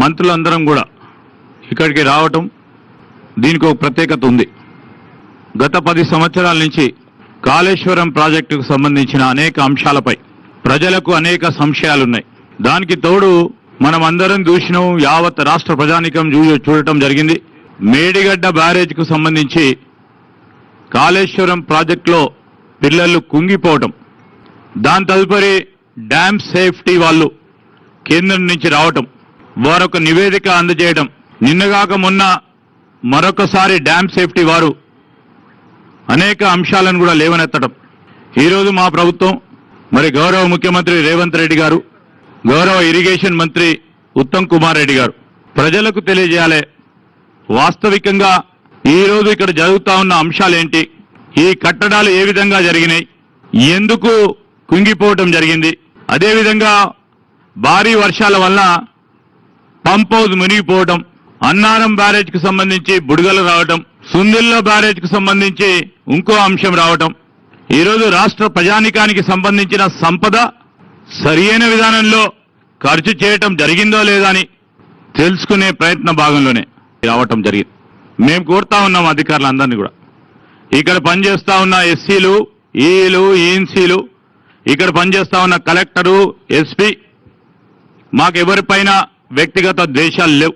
మంత్రులందరం కూడా ఇక్కడికి రావటం దీనికి ఒక ప్రత్యేకత ఉంది. గత పది సంవత్సరాల నుంచి కాళేశ్వరం ప్రాజెక్టుకు సంబంధించిన అనేక అంశాలపై ప్రజలకు అనేక సంశయాలున్నాయి. దానికి తోడు మనం అందరం చూసినాం యావత్ రాష్ట్ర ప్రజానికం చూ చూడటం జరిగింది. మేడిగడ్డ బ్యారేజ్కు సంబంధించి కాళేశ్వరం ప్రాజెక్టులో పిల్లలు కుంగిపోవటం దాని తదుపరి డ్యామ్ సేఫ్టీ వాళ్ళు కేంద్రం నుంచి రావటం వారొక నివేదిక అందజేయడం. నిన్నగాక మొన్న మరొకసారి డ్యామ్ సేఫ్టీ వారు అనేక అంశాలను కూడా లేవనెత్తడం. ఈరోజు మా ప్రభుత్వం మరి గౌరవ ముఖ్యమంత్రి రేవంత్ రెడ్డి గారు గౌరవ ఇరిగేషన్ మంత్రి ఉత్తమ్ కుమార్ రెడ్డి గారు ప్రజలకు తెలియజేయాలి. వాస్తవికంగా ఈ రోజు ఇక్కడ జరుగుతా ఉన్న అంశాలేంటి? ఈ కట్టడాలు ఏ విధంగా జరిగినాయి? ఎందుకు కుంగిపోవటం జరిగింది? అదేవిధంగా భారీ వర్షాల వల్ల పంప్ హౌస్ మునిగిపోవడం అన్నారం బ్యారేజ్కు సంబంధించి బుడగలు రావటం సుందిల్లో బ్యారేజ్కు సంబంధించి ఇంకో అంశం రావటం ఈరోజు రాష్ట్ర ప్రజానికానికి సంబంధించిన సంపద సరియైన విధానంలో ఖర్చు చేయటం జరిగిందో లేదా అని తెలుసుకునే ప్రయత్న భాగంలోనే రావటం జరిగింది. మేము కోరుతా ఉన్నాం అధికారులందరినీ కూడా. ఇక్కడ పనిచేస్తా ఉన్న ఎస్సీలు ఈలు ఈఎన్సీలు ఇక్కడ పనిచేస్తా ఉన్న కలెక్టరు ఎస్పీ మాకు ఎవరిపైన వ్యక్తిగత ద్వేషాలు లేవు.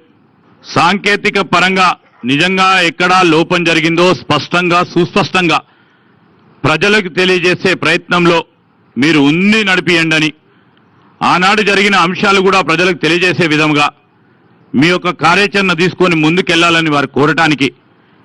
సాంకేతిక పరంగా నిజంగా ఎక్కడా లోపం జరిగిందో స్పష్టంగా సుస్పష్టంగా ప్రజలకు తెలియజేసే ప్రయత్నంలో మీరు ఉంది నడిపియండి ఆనాడు జరిగిన అంశాలు కూడా ప్రజలకు తెలియజేసే విధంగా మీ యొక్క కార్యాచరణ తీసుకొని ముందుకెళ్ళాలని వారు కోరటానికి